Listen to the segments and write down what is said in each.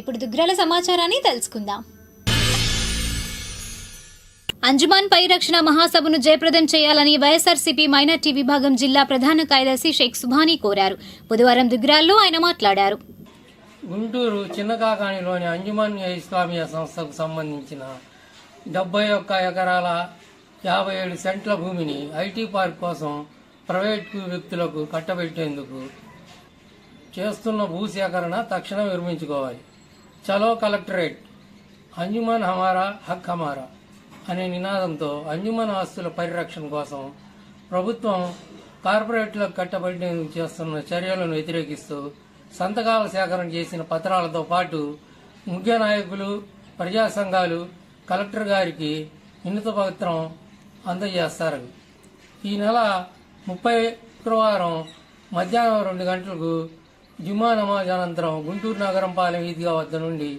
ఇప్పుడు దుగ్రాల సమాచారాన్ని తెలుసుకుందాం. అంజుమాన్ పరిరక్షణ మహాసభను జయప్రదం చేయాలని వైఎస్ఆర్సీపీ మైనార్టీ విభాగం జిల్లా ప్రధాన కార్యదర్శి షేక్ సుభానీ కోరారు. బుధవారం దుగ్రాల్లో ఆయన మాట్లాడారు. గుంటూరు చిన్నకాకాణిలోని అంజుమాన్ ఇస్లామియా సంస్థకు సంబంధించిన డెబ్బై ఒక్క ఎకరాల యాభై ఏడు సెంట్ల భూమిని ఐటీ పార్క్ కోసం ప్రైవేట్ వ్యక్తులకు కట్టబెట్టేందుకు చేస్తున్న భూసేకరణ తక్షణం విరమించుకోవాలి చలో కలెక్టరేట్ అంజుమన్ హమారా హక్ హమారా అనే నినాదంతో అంజుమన్ ఆస్తుల పరిరక్షణ కోసం ప్రభుత్వం కార్పొరేట్లకు కట్టబడి చేస్తున్న చర్యలను వ్యతిరేకిస్తూ సంతకాల సేకరణ చేసిన పత్రాలతో పాటు ముఖ్య నాయకులు ప్రజా సంఘాలు కలెక్టర్ గారికి వినతి పత్రం అందజేస్తారు. ఈ నెల ముప్పై శుక్రవారం మధ్యాహ్నం రెండు గంటలకు జుమా నమాజ్ అనంతరం గుంటూరు నగరం పాలెం ఈద్గా వద్ద నుండి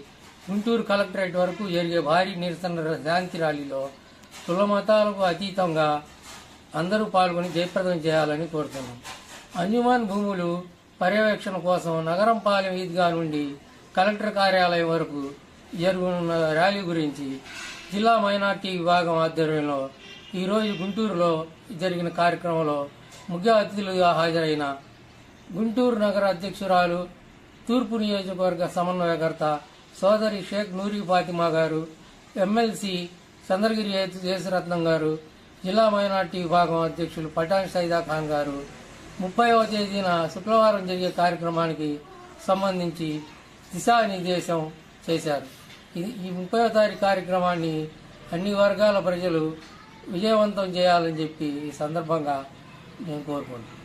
గుంటూరు కలెక్టరేట్ వరకు జరిగే భారీ నిరసన శాంతి ర్యాలీలో కుల మతాలకు అతీతంగా అందరూ పాల్గొని జయప్రదం చేయాలని కోరుతున్నాం. అంజుమాన్ భూములు పర్యవేక్షణ కోసం నగరం పాలెం ఈద్గా నుండి కలెక్టర్ కార్యాలయం వరకు జరుగునున్న ర్యాలీ గురించి జిల్లా మైనార్టీ విభాగం ఆధ్వర్యంలో ఈరోజు గుంటూరులో జరిగిన కార్యక్రమంలో ముఖ్య అతిథులుగా హాజరైన గుంటూరు నగర అధ్యక్షురాలు తూర్పు నియోజకవర్గ సమన్వయకర్త సోదరి షేక్ నూరి ఫాతిమా గారు ఎమ్మెల్సీ చంద్రగిరి యేసురత్నం గారు జిల్లా మైనార్టీ విభాగం అధ్యక్షులు పఠాన్ సైదా ఖాన్ గారు. ముప్పైవ తేదీన శుక్రవారం జరిగే కార్యక్రమానికి సంబంధించి దిశానిర్దేశం చేశారు. ఇది ఈ ముప్పైవ తారీఖు కార్యక్రమాన్ని అన్ని వర్గాల ప్రజలు విజయవంతం చేయాలని చెప్పి ఈ సందర్భంగా నేను కోరుకుంటున్నాను.